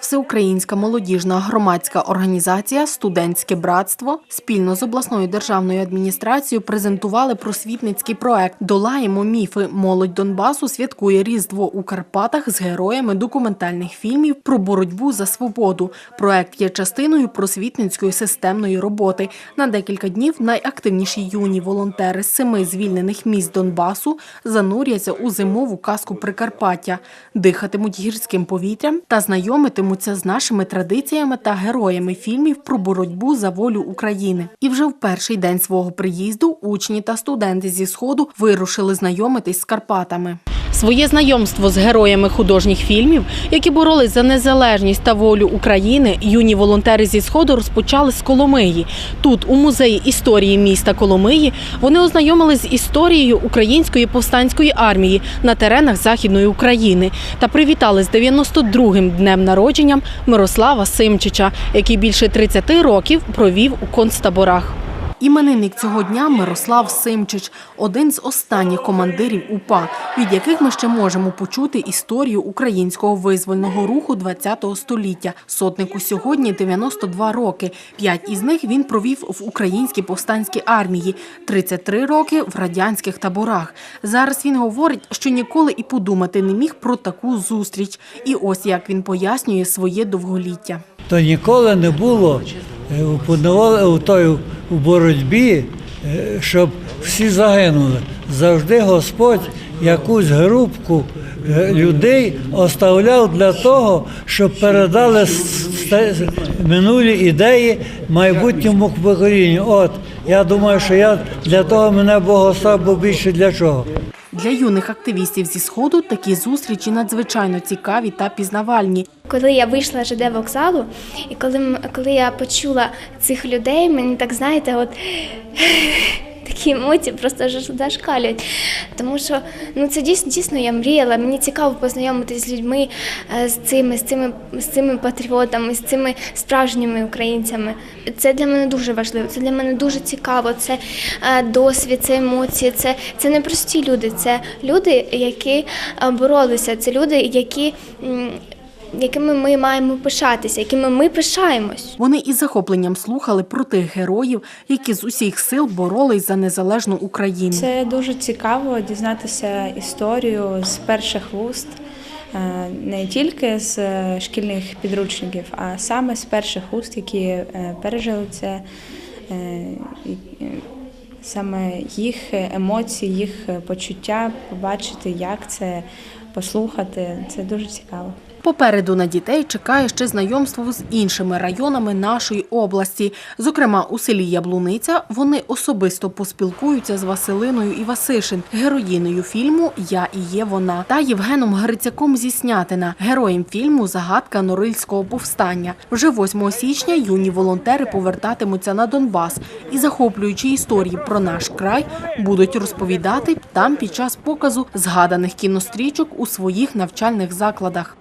Всеукраїнська молодіжна громадська організація Студентське братство спільно з обласною державною адміністрацією презентували просвітницький проект Долаємо міфи. Молодь Донбасу святкує Різдво у Карпатах з героями документальних фільмів про боротьбу за свободу. Проект є частиною просвітницької системної роботи. На декілька днів найактивніші юні волонтери з семи звільнених міст Донбасу зануряться у зимову казку Прикарпаття, дихатимуть гірським повітрям та знайомитимуться з нашими традиціями та героями фільмів про боротьбу за волю України. І вже в перший день свого приїзду учні та студенти зі сходу вирушили знайомитись з Карпатами. Своє знайомство з героями художніх фільмів, які боролись за незалежність та волю України, юні волонтери зі сходу розпочали з Коломиї. Тут, у музеї історії міста Коломиї, вони ознайомились з історією української повстанської армії на теренах Західної України та привітали з 92-м днем народженням Мирослава Симчича, який більше 30 років провів у концтаборах. Іменинник цього дня Мирослав Симчич, один з останніх командирів УПА, від яких ми ще можемо почути історію українського визвольного руху ХХ століття. Сотнику сьогодні 92 роки. П'ять із них він провів в українській повстанській армії, 33 роки в радянських таборах. Зараз він говорить, що ніколи і подумати не міг про таку зустріч. І ось як він пояснює своє довголіття. то ніколи не було у у той у боротьбі, е, щоб всі загинули. Завжди Господь якусь групку е, людей оставляв для того, щоб передали минулі ідеї майбутньому поколінню. От я думаю, що я для того мене Бог оставив, більше для чого. Для юних активістів зі сходу такі зустрічі надзвичайно цікаві та пізнавальні. Коли я вийшла з ЖД вокзалу, і коли, коли я почула цих людей, мені так знаєте, от такі емоції просто зашкалюють. Тому що ну це дійсно дійсно я мріяла. Мені цікаво познайомитися з людьми, е, з цими, з цими, з цими патріотами, з цими справжніми українцями. Це для мене дуже важливо. Це для мене дуже цікаво. Це е, досвід, це емоції. Це, це не прості люди. Це люди, які е, боролися. Це люди, які. Якими ми маємо пишатися, якими ми пишаємось. Вони із захопленням слухали про тих героїв, які з усіх сил боролись за незалежну Україну. Це дуже цікаво дізнатися історію з перших вуст, е, не тільки з е, шкільних підручників, а саме з перших вуст, які е, пережили це. Саме їх емоції, їх почуття, побачити, як це, послухати. Це дуже цікаво. Попереду на дітей чекає ще знайомство з іншими районами нашої області. Зокрема, у селі Яблуниця вони особисто поспілкуються з Василиною Івасишин, героїнею фільму Я і є вона та Євгеном Грицяком зі Снятина, героєм фільму Загадка Норильського повстання. Вже 8 січня юні волонтери повертатимуться на Донбас і, захоплюючи історії про наш край, будуть розповідати там під час показу згаданих кінострічок у своїх навчальних закладах.